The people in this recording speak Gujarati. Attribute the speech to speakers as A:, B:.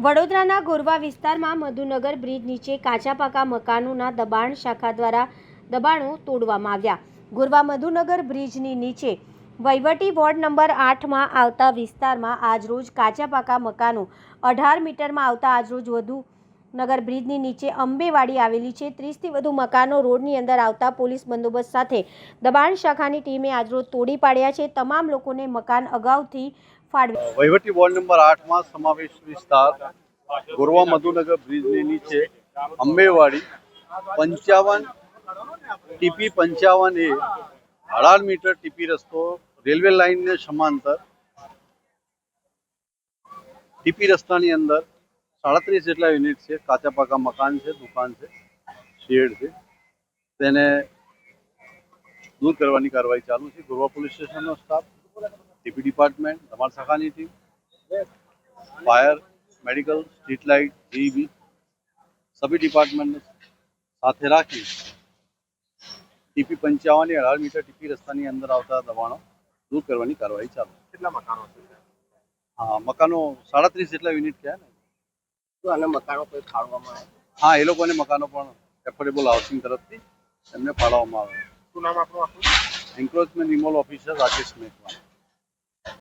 A: વડોદરાના ગોરવા વિસ્તારમાં મધુનગર બ્રિજ નીચે કાચા પાકા મકાનોના દબાણ શાખા દ્વારા દબાણો તોડવામાં આવ્યા. ગોરવા મધુનગર બ્રિજની નીચે વહીવટી વોર્ડ નંબર આઠમાં આવતા વિસ્તારમાં આજરોજ કાચા પાકા મકાનો અઢાર મીટરમાં આવતા આજરોજ વધુ નગર બ્રિજની નીચે અંબેવાડી આવેલી છે. ત્રીસથી વધુ મકાનો રોડની અંદર આવતા પોલીસ બંદોબસ્ત સાથે દબાણ શાખાની ટીમે આજરોજ તોડી પાડ્યા છે. તમામ લોકોને મકાન અગાઉથી ફાળવી
B: વહીવટી વોર્ડ નંબર આઠમાં સમાવેશ વિસ્તાર ગોરવા મધુનગર બ્રિજની નીચે અંબેવાડી પંચાવન ટીપી પંચાવન એ અઢાર મીટર ટીપી રસ્તો રેલવે લાઇનને સમાંતર ટીપી રસ્તાની અંદર સાડત્રીસ જેટલા યુનિટ છે. કાચા પાકા મકાન છે દુકાન છે શેડ છે. તેને દૂર કરવાની કાર્યવાહી ચાલુ છે. ગોરવા પોલીસ સ્ટેશનનો સ્ટાફ ડીપી ડિપાર્ટમેન્ટ ધમાલ શાખાની team fire medical street light GB સભી ડિપાર્ટમેન્ટ સાથે રાખી ટીપી પંચાવન અઢાર મીટર ટીપી રસ્તાની અંદર આવતા દબાણો દૂર કરવાની કાર્યવાહી ચાલુ
C: કેટલા મકાનો છે?
B: હા મકાનો સાડત્રીસ જેટલા યુનિટ થયા ને?
C: તો આના મકાનો કોઈ ફાળવામાં આવે?
B: હા એ લોકોને મકાનો પણ એફોર્ડેબલ હાઉસિંગ તરફથી એમને ફાળવવામાં આવે.
C: શું નામ આપણું આખું?
B: Encroachment removal officer Rajesh મેઘવાન